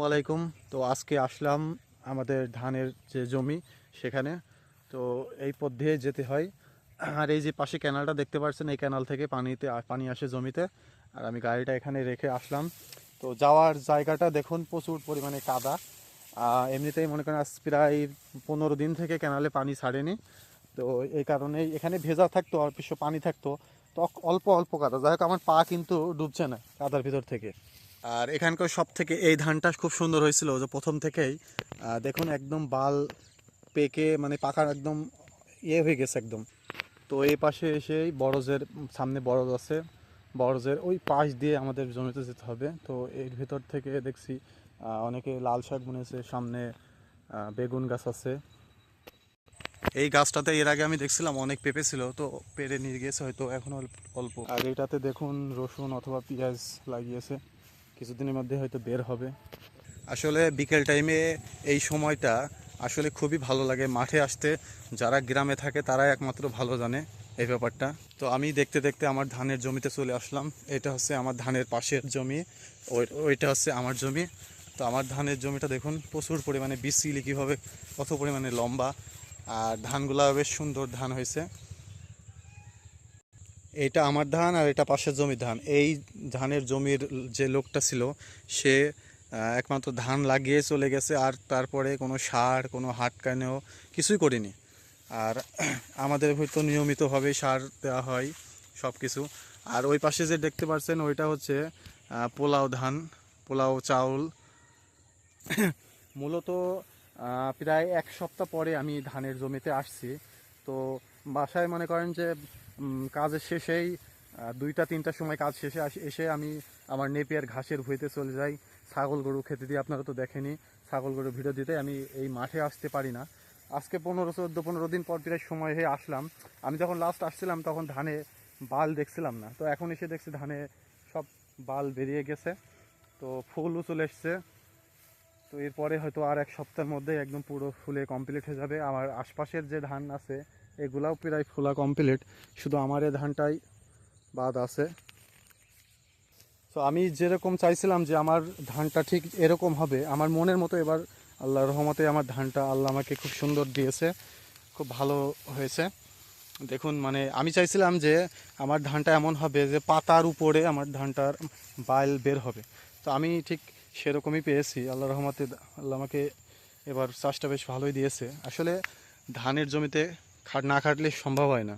আলাইকুম। তো আজকে আসলাম আমাদের ধানের যে জমি সেখানে। তো এই পথ দিয়ে যেতে হয়। আর এই যে পাশে ক্যানালটা দেখতে পাচ্ছেন, এই ক্যানাল থেকে পানিতে, পানি আসে জমিতে। আর আমি গাড়িটা এখানে রেখে আসলাম। তো যাওয়ার জায়গাটা দেখুন, প্রচুর পরিমাণে কাদা। এমনিতেই মনে করেন আজ প্রায় পনেরো দিন থেকে ক্যানালে পানি ছাড়েনি। তো এই কারণেই এখানে ভেজা থাকতো আর কিছু পানি থাকতো। তো অল্প অল্প কাদা। যাই হোক, আমার পা কিন্তু ডুবছে না কাদার ভিতর থেকে। আর এখানকার সব থেকে এই ধানটা খুব সুন্দর হয়েছিল যে প্রথম থেকেই। দেখুন, একদম বাল পেকে মানে পাকার একদম ইয়ে হয়ে গেছে একদম। তো এই পাশে এসেই বরজের সামনে বরজ আছে। বরজের ওই পাশ দিয়ে আমাদের জমিতে যেতে হবে। তো এর ভেতর থেকে দেখছি অনেকে লাল শাক বুনেছে, সামনে বেগুন গাছ আছে। এই গাছটাতে এর আগে আমি দেখছিলাম, অনেক পেঁপে ছিল, তো পেরে নিয়ে গিয়েছে হয়তো এখন অল্প। আর এটাতে দেখুন, রসুন অথবা পেঁয়াজ লাগিয়েছে। কিছুদিনের মধ্যে হয়তো বের হবে। আসলে বিকেল টাইমে এই সময়টা আসলে খুবই ভালো লাগে মাঠে আসতে। যারা গ্রামে থাকে তারাই একমাত্র ভালো জানে এই ব্যাপারটা। তো আমি দেখতে দেখতে আমার ধানের জমিতে চলে আসলাম। এটা হচ্ছে আমার ধানের পাশের জমি। ওই- ওইটা হচ্ছে আমার জমি। তো আমার ধানের জমিটা দেখুন, প্রচুর পরিমাণে বিসিলি কীভাবে, কত পরিমাণে লম্বা। আর ধানগুলা বেশ সুন্দর ধান হয়েছে। এটা আমার ধান আর এটা পাশের জমির ধান। এই ধানের জমির যে লোকটা ছিল, সে একমাত্র ধান লাগিয়ে চলে গেছে আর তারপরে কোনো সার, কোনো হাট কানেও কিছুই করিনি। আর আমাদের হয়তো নিয়মিতভাবে সার দেওয়া হয়, সব কিছু। আর ওই পাশে যে দেখতে পাচ্ছেন, ওইটা হচ্ছে পোলাও ধান, পোলাও, চাউল। মূলত প্রায় এক সপ্তাহ পরে আমি ধানের জমিতে আসছি। তো বাসায় মনে করেন যে কাজের শেষেই দুইটা তিনটার সময় কাজ শেষে এসে আমি আমার নেপিয়ার ঘাসের ভুঁইতে চলে যাই। ছাগল গরু খেতে দিয়ে আপনারা তো দেখেনি। ছাগল গরু ভিডিও দিতে আমি এই মাঠে আসতে পারি না। আজকে পনেরো, চোদ্দ, পনেরো দিন পর প্রায় সময় হয়ে আসলাম। আমি যখন লাস্ট আসছিলাম, তখন ধানে বাল দেখছিলাম না। তো এখন এসে দেখছি ধানে সব বাল বেরিয়ে গেছে। তো ফুলও চলে এসছে। তো এরপরে হয়তো আর এক সপ্তাহের মধ্যে একদম পুরো ফুলে কমপ্লিট হয়ে যাবে। আমার আশপাশের যে ধান আছে এগুলাও প্রায় ফুলা কমপ্লিট শুধু আমার এ ধানটাই বাদ আছে। তো আমি যেরকম চাইছিলাম যে আমার ধানটা ঠিক এরকম হবে, আমার মনের মতো এবার আল্লাহর রহমতে আমার ধানটা আল্লাহ আমাকে খুব সুন্দর দিয়েছে, খুব ভালো হয়েছে। দেখুন মানে আমি চাইছিলাম যে আমার ধানটা এমন হবে যে পাতার উপরে আমার ধানটার বাইল বের হবে। তো আমি ঠিক সেরকমই পেয়েছি আল্লাহ রহমতে আল্লাহ আমাকে এবার চাষটা বেশ ভালোই দিয়েছে। আসলে ধানের জমিতে খাট না খাটলে সম্ভব হয় না।